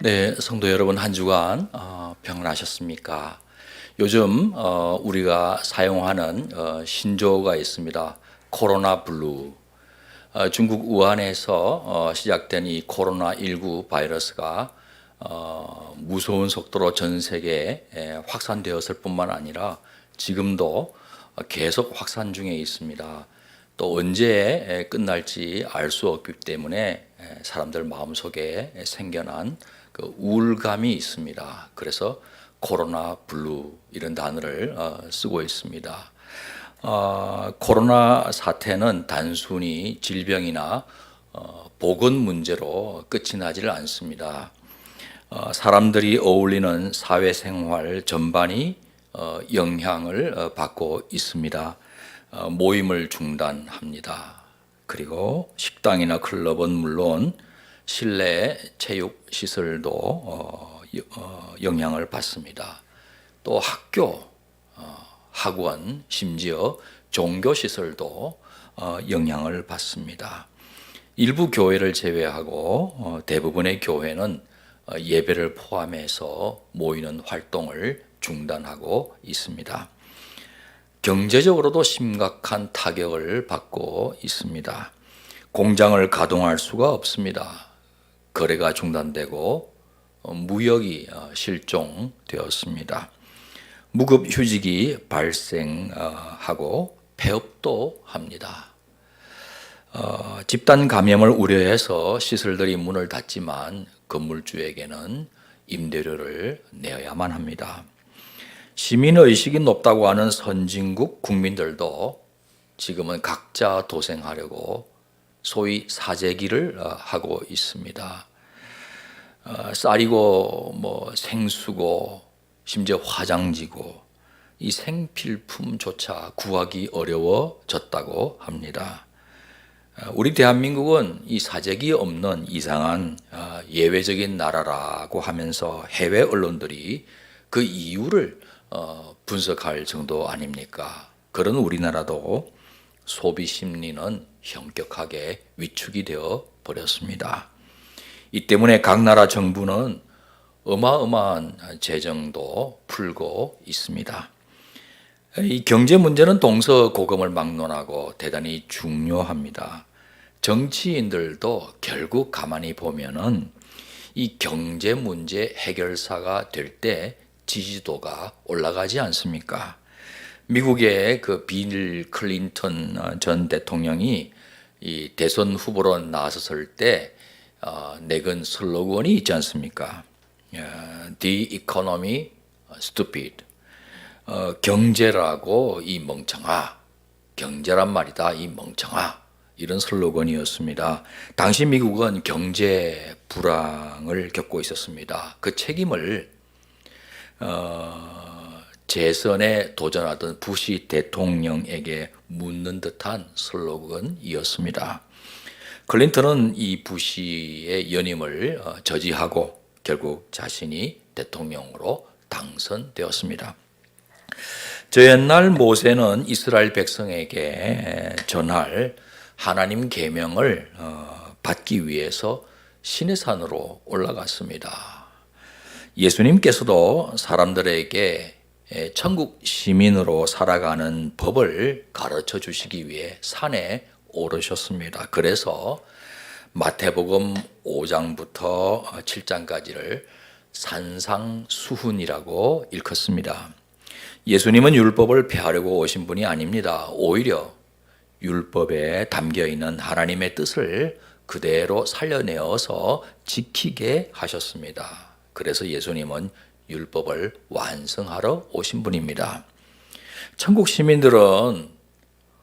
네, 성도 여러분 한 주간 어, 평안하셨습니까? 요즘 어, 우리가 사용하는 어, 신조어가 있습니다. 코로나 블루. 어, 중국 우한에서 어, 시작된 이 코로나 19 바이러스가 어, 무서운 속도로 전 세계에 에, 확산되었을 뿐만 아니라 지금도 어, 계속 확산 중에 있습니다. 또 언제 에, 끝날지 알 수 없기 때문에 에, 사람들 마음속에 생겨난 그 우울감이 있습니다. 그래서 코로나 블루 이런 단어를 어, 쓰고 있습니다. 어, 코로나 사태는 단순히 질병이나 어, 보건 문제로 끝이 나지를 않습니다. 어, 사람들이 어울리는 사회생활 전반이 어, 영향을 어, 받고 있습니다. 어, 모임을 중단합니다. 그리고 식당이나 클럽은 물론 실내 체육 시설도 어, 여- 어, 영향을 받습니다. 또 학교, 어, 학원, 심지어 종교 시설도 어, 영향을 받습니다. 일부 교회를 제외하고 어, 대부분의 교회는 어, 예배를 포함해서 모이는 활동을 중단하고 있습니다. 경제적으로도 심각한 타격을 받고 있습니다. 공장을 가동할 수가 없습니다. 거래가 중단되고 어, 무역이 어, 실종되었습니다. 무급 휴직이 발생하고 폐업도 합니다. 어, 집단 감염을 우려해서 시설들이 문을 닫지만 건물주에게는 임대료를 내야만 합니다. 시민 의식이 높다고 하는 선진국 국민들도 지금은 각자 도생하려고 소위 사재기를 어, 하고 있습니다. 어, 쌀이고 뭐 생수고 심지어 화장지고 이 생필품조차 구하기 어려워졌다고 합니다. 어, 우리 대한민국은 이 사재기 없는 이상한 어, 예외적인 나라라고 하면서 해외 언론들이 그 이유를 어, 분석할 정도 아닙니까? 그런 우리나라도 소비 심리는 현격하게 위축이 되어 버렸습니다. 이 때문에 각 나라 정부는 어마어마한 재정도 풀고 있습니다. 이 경제 문제는 동서고금을 막론하고 대단히 중요합니다. 정치인들도 결국 가만히 보면은 이 경제 문제 해결사가 될 때 지지도가 올라가지 않습니까? 미국의 그 빌 클린턴 전 대통령이 이 대선 후보로 나섰을 때 어, 내건 슬로건이 있지 않습니까? 어, The economy stupid. 어, 경제라고 이 멍청아. 경제란 말이다 이 멍청아. 이런 슬로건이었습니다. 당시 미국은 경제 불황을 겪고 있었습니다. 그 책임을 어, 재선에 도전하던 부시 대통령에게 묻는 듯한 슬로건이었습니다. 클린턴은 이 부시의 연임을 어, 저지하고 결국 자신이 대통령으로 당선되었습니다. 저 옛날 모세는 이스라엘 백성에게 전할 하나님 계명을 어, 받기 위해서 시내산으로 올라갔습니다. 예수님께서도 사람들에게 에, 천국 시민으로 살아가는 법을 가르쳐 주시기 위해 산에 오르셨습니다. 그래서 마태복음 5장부터 7장까지를 산상수훈이라고 일컫습니다. 예수님은 율법을 폐하려고 오신 분이 아닙니다. 오히려 율법에 담겨 있는 하나님의 뜻을 그대로 살려내어서 지키게 하셨습니다. 그래서 예수님은 율법을 완성하러 오신 분입니다. 천국 시민들은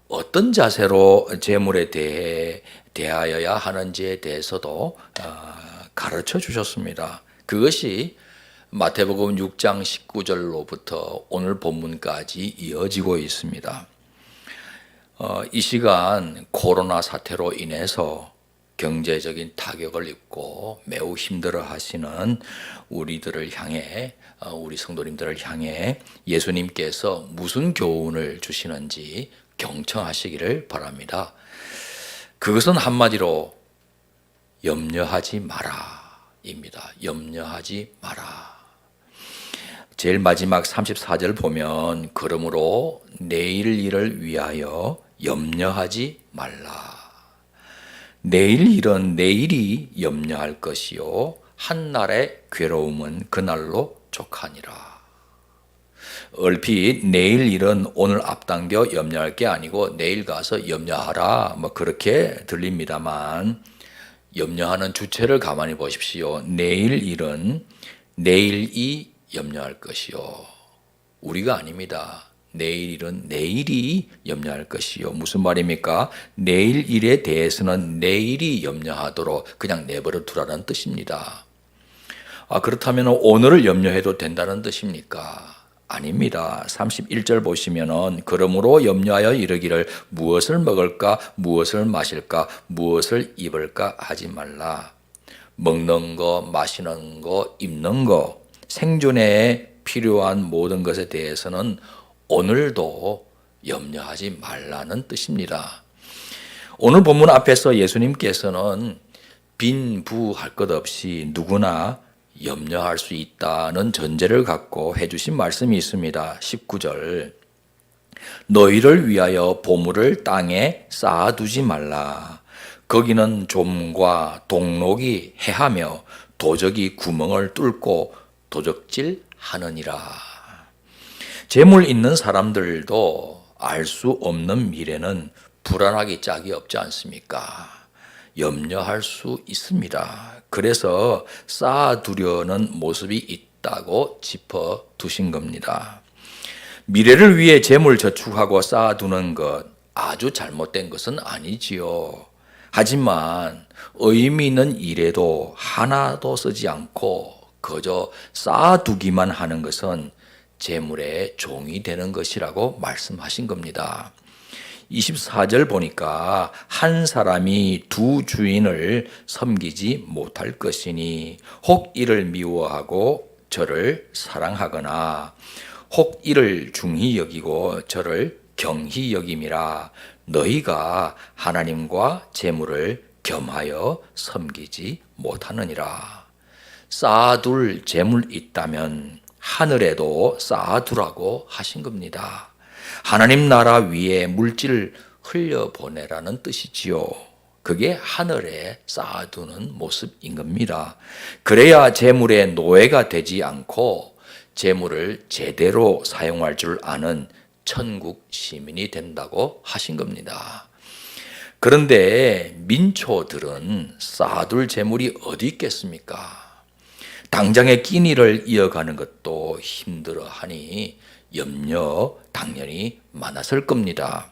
어떤 자세로 재물에 대해 대하여야 하는지에 대해서도 어, 가르쳐 주셨습니다. 그것이 마태복음 6장 19절로부터 오늘 본문까지 이어지고 있습니다. 어, 이 시간 코로나 사태로 인해서 경제적인 타격을 입고 매우 힘들어 하시는 우리들을 향해 어, 우리 성도님들을 향해 예수님께서 무슨 교훈을 주시는지 경청하시기를 바랍니다. 그것은 한마디로 염려하지 마라. 입니다. 염려하지 마라. 제일 마지막 34절 보면 그러므로 내일 일을 위하여 염려하지 말라. 내일 일은 내일이 염려할 것이요 한날의 괴로움은 그날로 족하니라. 얼핏 내일 일은 오늘 앞당겨 염려할 게 아니고 내일 가서 염려하라 뭐 그렇게 들립니다만 염려하는 주체를 가만히 보십시오. 내일 일은 내일이 염려할 것이요. 우리가 아닙니다. 내일 일은 내일이 염려할 것이요. 무슨 말입니까? 내일 일에 대해서는 내일이 염려하도록 그냥 내버려 두라는 뜻입니다. 아, 그렇다면 오늘을 염려해도 된다는 뜻입니까? 아닙니다. 31절 보시면은 그러므로 염려하여 이르기를 무엇을 먹을까 무엇을 마실까 무엇을 입을까 하지 말라. 먹는 거, 마시는 거, 입는 거, 생존에 필요한 모든 것에 대해서는 오늘도 염려하지 말라는 뜻입니다. 오늘 본문 앞에서 예수님께서는 빈부할 것 없이 누구나 염려할 수 있다는 전제를 갖고 해주신 말씀이 있습니다. 19절. 너희를 위하여 보물을 땅에 쌓아두지 말라. 거기는 좀과 동록이 해하며 도적이 구멍을 뚫고 도적질 하느니라. 재물 있는 사람들도 알 수 없는 미래는 불안하기 짝이 없지 않습니까? 염려할 수 있습니다. 그래서 쌓아두려는 모습이 있다고 짚어 두신 겁니다. 미래를 위해 재물 저축하고 쌓아두는 것 아주 잘못된 것은 아니지요. 하지만 의미 있는 일에도 하나도 쓰지 않고 그저 쌓아두기만 하는 것은 재물의 종이 되는 것이라고 말씀하신 겁니다. 24절 보니까 한 사람이 두 주인을 섬기지 못할 것이니 혹 이를 미워하고 저를 사랑하거나 혹 이를 중히 여기고 저를 경히 여김이라 너희가 하나님과 재물을 겸하여 섬기지 못하느니라 쌓아둘 재물 있다면 하늘에도 쌓아두라고 하신 겁니다. 하나님 나라 위에 물질을 흘려보내라는 뜻이지요. 그게 하늘에 쌓아두는 모습인 겁니다. 그래야 재물의 노예가 되지 않고 재물을 제대로 사용할 줄 아는 천국 시민이 된다고 하신 겁니다. 그런데 민초들은 쌓아둘 재물이 어디 있겠습니까? 당장의 끼니를 이어가는 것도 힘들어하니 염려 당연히 많았을 겁니다.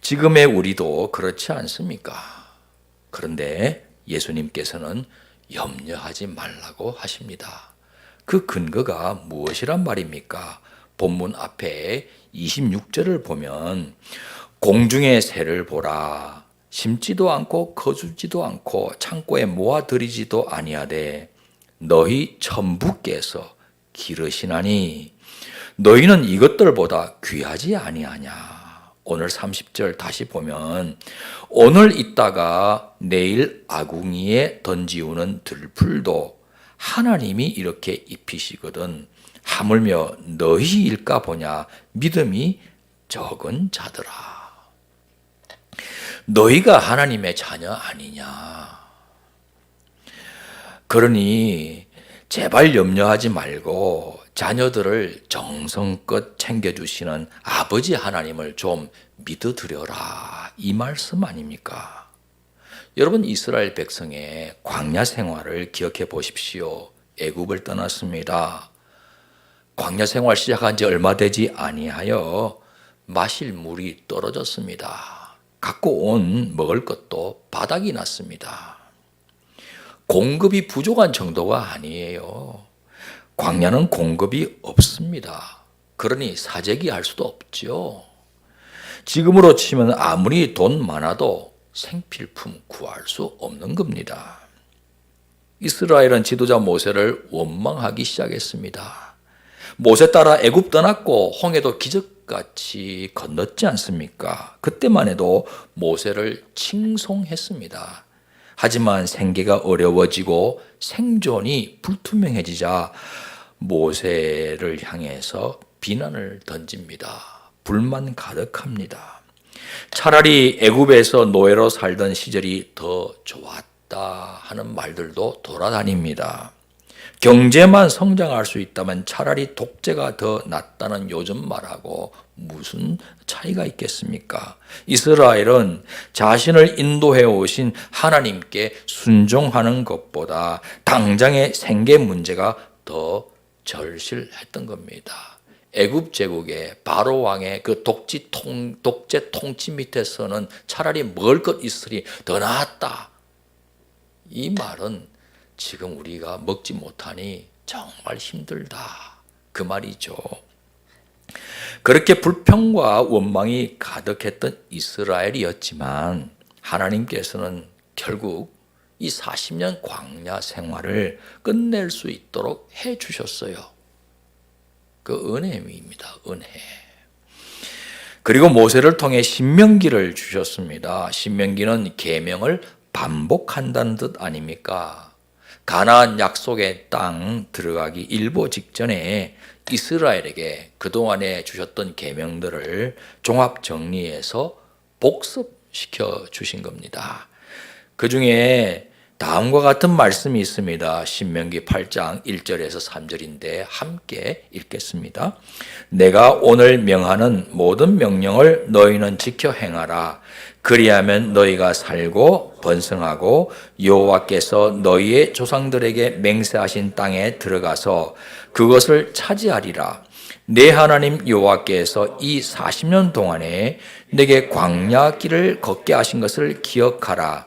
지금의 우리도 그렇지 않습니까? 그런데 예수님께서는 염려하지 말라고 하십니다. 그 근거가 무엇이란 말입니까? 본문 앞에 26절을 보면 공중의 새를 보라 심지도 않고 거두지도 않고 창고에 모아들이지도 아니하되 너희 천부께서 기르시나니 너희는 이것들보다 귀하지 아니하냐. 오늘 30절 다시 보면 오늘 있다가 내일 아궁이에 던지우는 들풀도 하나님이 이렇게 입히시거든. 하물며 너희일까 보냐? 믿음이 적은 자들아 너희가 하나님의 자녀 아니냐 그러니 제발 염려하지 말고 자녀들을 정성껏 챙겨주시는 아버지 하나님을 좀 믿어드려라. 이 말씀 아닙니까? 여러분 이스라엘 백성의 광야 생활을 기억해 보십시오. 애굽을 떠났습니다. 광야 생활 시작한 지 얼마 되지 아니하여 마실 물이 떨어졌습니다. 갖고 온 먹을 것도 바닥이 났습니다. 공급이 부족한 정도가 아니에요. 광야는 공급이 없습니다. 그러니 사재기 할 수도 없죠. 지금으로 치면 아무리 돈 많아도 생필품 구할 수 없는 겁니다. 이스라엘은 지도자 모세를 원망하기 시작했습니다. 모세 따라 애굽 떠났고 홍해도 기적같이 건넜지 않습니까? 그때만 해도 모세를 칭송했습니다. 하지만 생계가 어려워지고 생존이 불투명해지자 모세를 향해서 비난을 던집니다. 불만 가득합니다. 차라리 애굽에서 노예로 살던 시절이 더 좋았다 하는 말들도 돌아다닙니다. 경제만 성장할 수 있다면 차라리 독재가 더 낫다는 요즘 말하고 무슨 차이가 있겠습니까? 이스라엘은 자신을 인도해 오신 하나님께 순종하는 것보다 당장의 생계 문제가 더 절실했던 겁니다. 애굽 제국의 바로 왕의 그 독지 통 독재 통치 밑에서는 차라리 먹을 것 있으리 더 나았다. 이 말은 지금 우리가 먹지 못하니 정말 힘들다. 그 말이죠. 그렇게 불평과 원망이 가득했던 이스라엘이었지만 하나님께서는 결국 이 40년 광야 생활을 끝낼 수 있도록 해 주셨어요. 그 은혜입니다. 은혜. 그리고 모세를 통해 신명기를 주셨습니다. 신명기는 계명을 반복한다는 뜻 아닙니까? 가나안 약속의 땅 들어가기 일보 직전에 이스라엘에게 그동안에 주셨던 계명들을 종합 정리해서 복습시켜 주신 겁니다. 그 중에 다음과 같은 말씀이 있습니다. 신명기 8장 1절에서 3절인데 함께 읽겠습니다. 내가 오늘 명하는 모든 명령을 너희는 지켜 행하라. 그리하면 너희가 살고 번성하고 여호와께서 너희의 조상들에게 맹세하신 땅에 들어가서 그것을 차지하리라. 내 하나님 여호와께서 이 40년 동안에 내게 광야 길을 걷게 하신 것을 기억하라.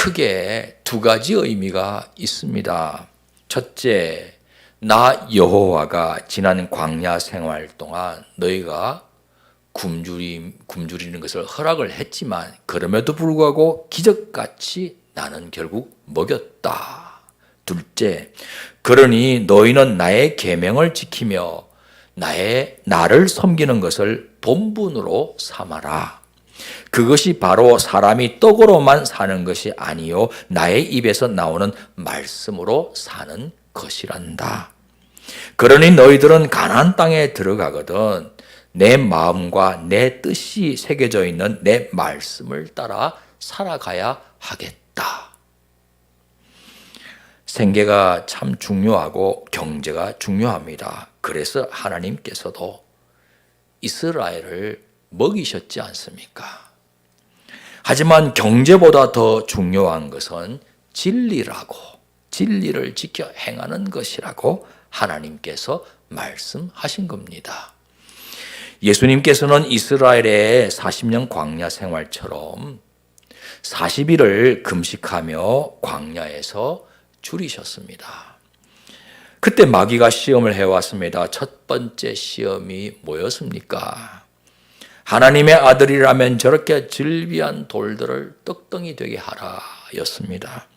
크게 두 가지 의미가 있습니다. 첫째, 나 여호와가 지난 광야 생활 동안 너희가 굶주림, 굶주리는 것을 허락을 했지만 그럼에도 불구하고 기적같이 나는 결국 먹였다. 둘째, 그러니 너희는 나의 계명을 지키며 나의 나를 섬기는 것을 본분으로 삼아라. 그것이 바로 사람이 떡으로만 사는 것이 아니요 나의 입에서 나오는 말씀으로 사는 것이란다. 그러니 너희들은 가나안 땅에 들어가거든 내 마음과 내 뜻이 새겨져 있는 내 말씀을 따라 살아가야 하겠다. 생계가 참 중요하고 경제가 중요합니다. 그래서 하나님께서도 이스라엘을 먹이셨지 않습니까? 하지만 경제보다 더 중요한 것은 진리라고, 진리를 지켜 행하는 것이라고 하나님께서 말씀하신 겁니다. 예수님께서는 이스라엘의 40년 광야 생활처럼 40일을 금식하며 광야에서 줄이셨습니다. 그때 마귀가 시험을 해왔습니다. 첫 번째 시험이 뭐였습니까? 하나님의 아들이라면 저렇게 질비한 돌들을 떡덩이 되게 하라 였습니다.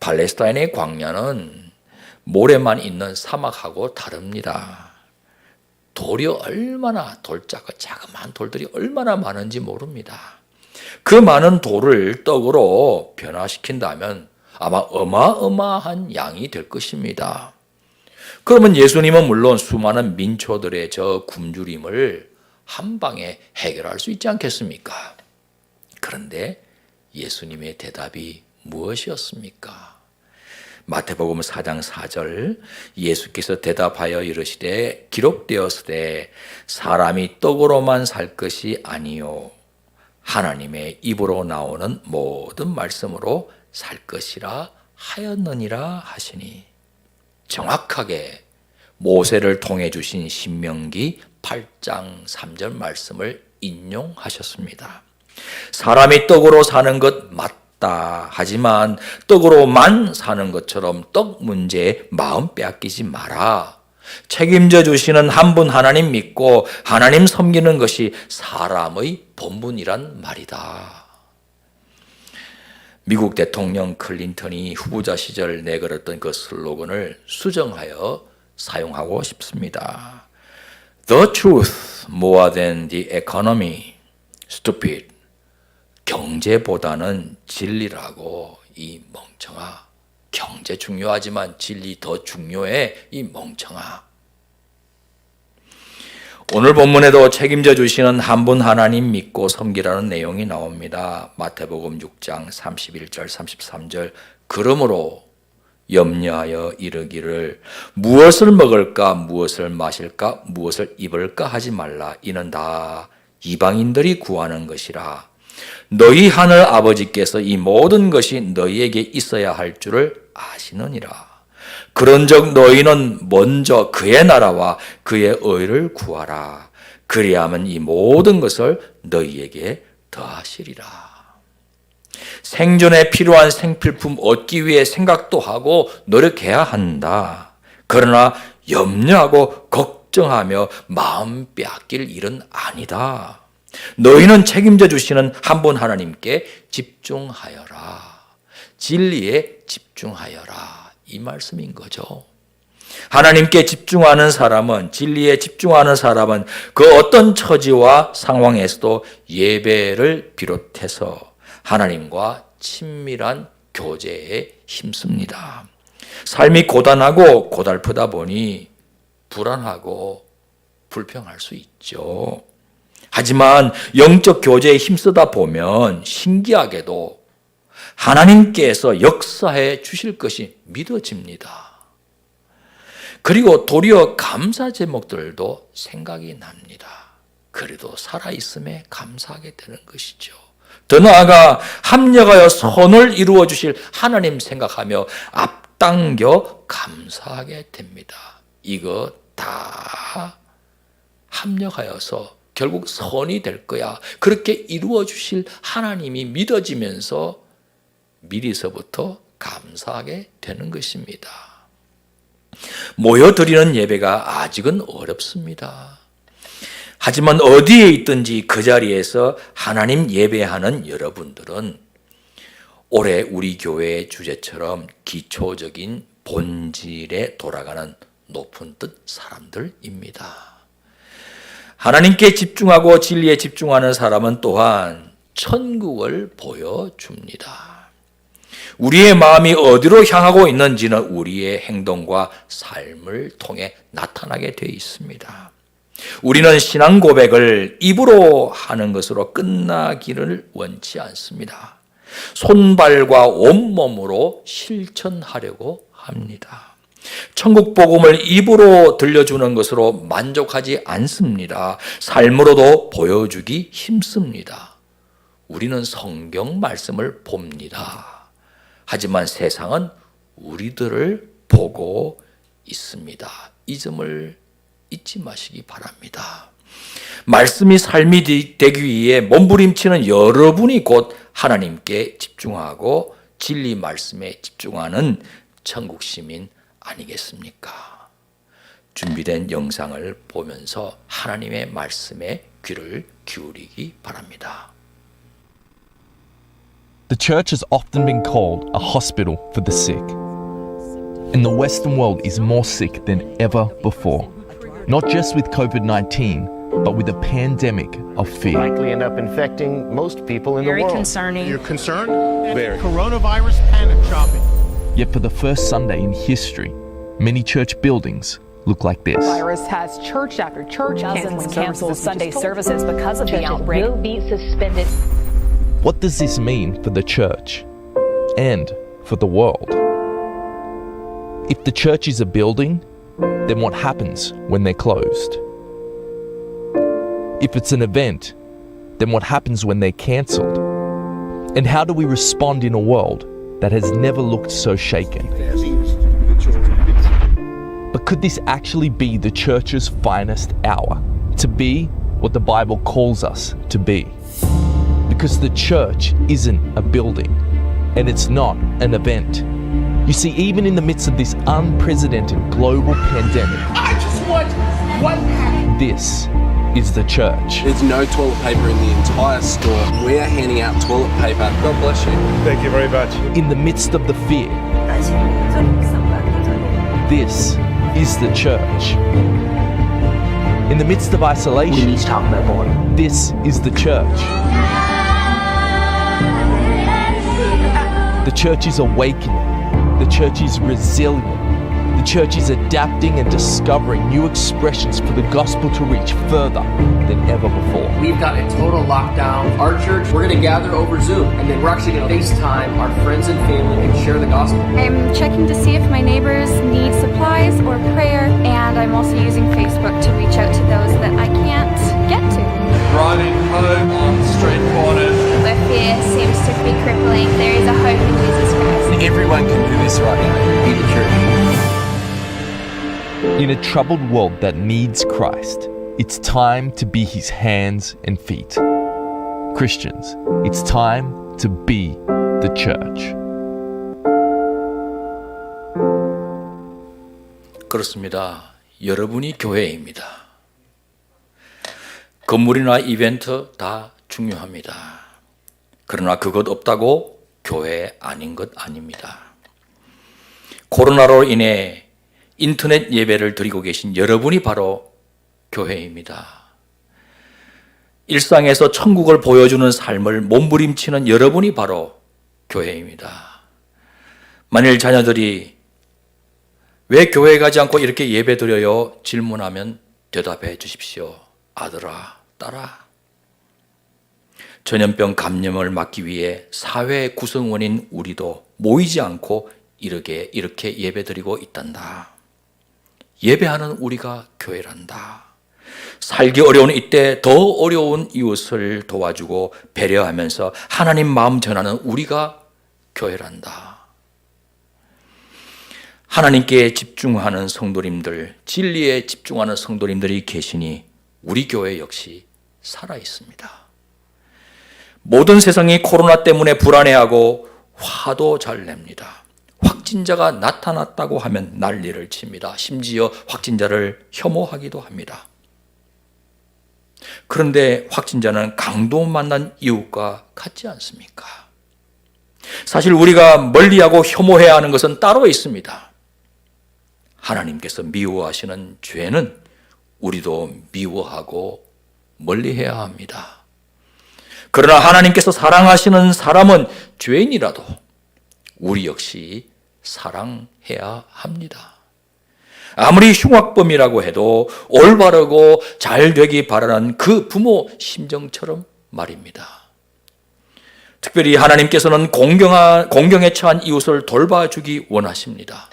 팔레스타인의 광야는 모래만 있는 사막하고 다릅니다. 돌이 얼마나 돌짝고 자그마한 돌들이 얼마나 많은지 모릅니다. 그 많은 돌을 떡으로 변화시킨다면 아마 어마어마한 양이 될 것입니다. 그러면 예수님은 물론 수많은 민초들의 저 굶주림을 한 방에 해결할 수 있지 않겠습니까? 그런데 예수님의 대답이 무엇이었습니까? 마태복음 4장 4절 예수께서 대답하여 이르시되 기록되었으되 사람이 떡으로만 살 것이 아니요 하나님의 입으로 나오는 모든 말씀으로 살 것이라 하였느니라 하시니 정확하게 모세를 통해 주신 신명기 8장 3절 말씀을 인용하셨습니다. 사람이 떡으로 사는 것 맞다. 하지만 떡으로만 사는 것처럼 떡 문제에 마음 빼앗기지 마라. 책임져 주시는 한 분 하나님 믿고 하나님 섬기는 것이 사람의 본분이란 말이다. 미국 대통령 클린턴이 후보자 시절 내걸었던 그 슬로건을 수정하여 사용하고 싶습니다. The truth more than the economy. Stupid. 경제보다는 진리라고 이 멍청아. 경제 중요하지만 진리 더 중요해 이 멍청아. 오늘 본문에도 책임져 주시는 한 분 하나님 믿고 섬기라는 내용이 나옵니다. 마태복음 6장 31절 33절 그러므로 염려하여 이르기를 무엇을 먹을까 무엇을 마실까 무엇을 입을까 하지 말라. 이는 다 이방인들이 구하는 것이라. 너희 하늘 아버지께서 이 모든 것이 너희에게 있어야 할 줄을 아시느니라. 그런즉 너희는 먼저 그의 나라와 그의 의를 구하라. 그리하면 이 모든 것을 너희에게 더하시리라 생존에 필요한 생필품 얻기 위해 생각도 하고 노력해야 한다. 그러나 염려하고 걱정하며 마음 빼앗길 일은 아니다. 너희는 책임져 주시는 한 분 하나님께 집중하여라. 진리에 집중하여라. 이 말씀인 거죠. 하나님께 집중하는 사람은 진리에 집중하는 사람은 그 어떤 처지와 상황에서도 예배를 비롯해서 하나님과 친밀한 교제에 힘씁니다. 삶이 고단하고 고달프다 보니 불안하고 불평할 수 있죠. 하지만 영적 교제에 힘쓰다 보면 신기하게도 하나님께서 역사해 주실 것이 믿어집니다. 그리고 도리어 감사 제목들도 생각이 납니다. 그래도 살아있음에 감사하게 되는 것이죠. 더 나아가 합력하여 선을 이루어 주실 하나님 생각하며 앞당겨 감사하게 됩니다. 이거 다 합력하여서 결국 선이 될 거야. 그렇게 이루어 주실 하나님이 믿어지면서 미리서부터 감사하게 되는 것입니다. 모여드리는 예배가 아직은 어렵습니다. 하지만 어디에 있든지 그 자리에서 하나님 예배하는 여러분들은 올해 우리 교회의 주제처럼 기초적인 본질에 돌아가는 높은 뜻 사람들입니다. 하나님께 집중하고 진리에 집중하는 사람은 또한 천국을 보여줍니다. 우리의 마음이 어디로 향하고 있는지는 우리의 행동과 삶을 통해 나타나게 되어 있습니다. 우리는 신앙 고백을 입으로 하는 것으로 끝나기를 원치 않습니다. 손발과 온몸으로 실천하려고 합니다. 천국 복음을 입으로 들려주는 것으로 만족하지 않습니다. 삶으로도 보여주기 힘씁니다. 우리는 성경 말씀을 봅니다. 하지만 세상은 우리들을 보고 있습니다. 이 점을 잊지 마시기 바랍니다. 말씀이 삶이 되기 위해 몸부림치는 여러분이 곧 하나님께 집중하고 진리 말씀에 집중하는 천국 시민 아니겠습니까? 준비된 영상을 보면서 하나님의 말씀에 귀를 기울이기 바랍니다. The church has often been called a hospital for the sick. And the Western world is more sick than ever before. Not just with COVID 19, but with a pandemic of fear. likely end up infecting most people in Very the world. Very concerning. You're concerned? Very. Coronavirus panic shopping. Yet for the first Sunday in history, many church buildings look like this. virus has church after church Dozens canceling canceled. Sunday services because of the outbreak. will be suspended. What does this mean for the church and for the world? If the church is a building, then what happens when they're closed? If it's an event, then what happens when they're cancelled? And how do we respond in a world that has never looked so shaken? But could this actually be the church's finest hour? To be what the Bible calls us to be? Because the church isn't a building, and it's not an event. You see, even in the midst of this unprecedented global pandemic, I just want one pack. this is the church. There's no toilet paper in the entire store. We are handing out toilet paper. God bless you. Thank you very much. In the midst of the fear, this is the church. In the midst of isolation, this is the church. The church is awakening. The church is resilient. The church is adapting and discovering new expressions for the gospel to reach further than ever before. We've got a total lockdown. Our church, we're going to gather over Zoom, and then we're actually going to FaceTime our friends and family and share the gospel. I'm checking to see if my neighbors need supplies or prayer, and I'm also using Facebook to reach out to those that I can't get to. Riding home on street corners Where fear seems to be crippling, there is a hope in Jesus Christ. Everyone can do this right now. Be the church. In a troubled world that needs Christ, it's time to be his hands and feet. Christians, it's time to be the church. 그렇습니다. 여러분이 교회입니다. 건물이나 이벤트 다 중요합니다. 그러나 그것 없다고 교회 아닌 것 아닙니다. 코로나로 인해 인터넷 예배를 드리고 계신 여러분이 바로 교회입니다. 일상에서 천국을 보여주는 삶을 몸부림치는 여러분이 바로 교회입니다. 만일 자녀들이 왜 교회 가지 않고 이렇게 예배 드려요? 질문하면 대답해 주십시오. 아들아, 딸아. 전염병 감염을 막기 위해 사회 구성원인 우리도 모이지 않고 이렇게 이렇게 예배 드리고 있단다. 예배하는 우리가 교회란다. 살기 어려운 이때 더 어려운 이웃을 도와주고 배려하면서 하나님 마음 전하는 우리가 교회란다. 하나님께 집중하는 성도님들, 진리에 집중하는 성도님들이 계시니 우리 교회 역시 살아 있습니다. 모든 세상이 코로나 때문에 불안해하고 화도 잘 냅니다. 확진자가 나타났다고 하면 난리를 칩니다. 심지어 확진자를 혐오하기도 합니다. 그런데 확진자는 강도 만난 이웃과 같지 않습니까? 사실 우리가 멀리하고 혐오해야 하는 것은 따로 있습니다. 하나님께서 미워하시는 죄는 우리도 미워하고 멀리해야 합니다. 그러나 하나님께서 사랑하시는 사람은 죄인이라도 우리 역시 사랑해야 합니다. 아무리 흉악범이라고 해도 올바르고 잘 되기 바라는 그 부모 심정처럼 말입니다. 특별히 하나님께서는 공경에 처한 이웃을 돌봐주기 원하십니다.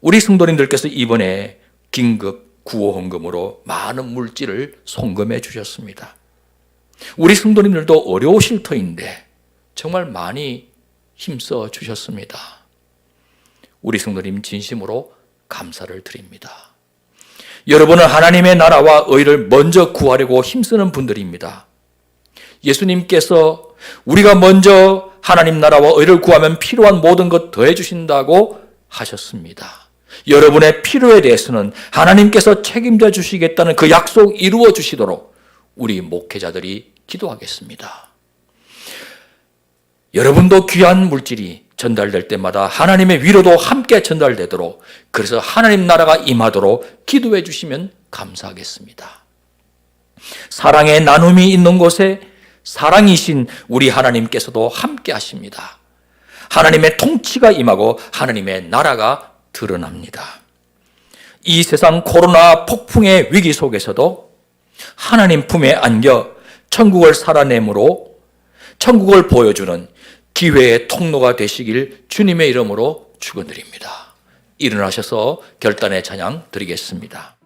우리 성도님들께서 이번에 긴급 구호헌금으로 많은 물질을 송금해 주셨습니다. 우리 성도님들도 어려우실 터인데 정말 많이 힘써 주셨습니다. 우리 성도님 진심으로 감사를 드립니다. 여러분은 하나님의 나라와 의를 먼저 구하려고 힘쓰는 분들입니다. 예수님께서 우리가 먼저 하나님 나라와 의를 구하면 필요한 모든 것 더해 주신다고 하셨습니다. 여러분의 필요에 대해서는 하나님께서 책임져 주시겠다는 그 약속 이루어 주시도록 우리 목회자들이 기도하겠습니다. 여러분도 귀한 물질이 전달될 때마다 하나님의 위로도 함께 전달되도록 그래서 하나님 나라가 임하도록 기도해 주시면 감사하겠습니다. 사랑의 나눔이 있는 곳에 사랑이신 우리 하나님께서도 함께 하십니다. 하나님의 통치가 임하고 하나님의 나라가 드러납니다. 이 세상 코로나 폭풍의 위기 속에서도 하나님 품에 안겨 천국을 살아내므로 천국을 보여주는 기회의 통로가 되시길 주님의 이름으로 축원드립니다. 일어나셔서 결단의 찬양 드리겠습니다.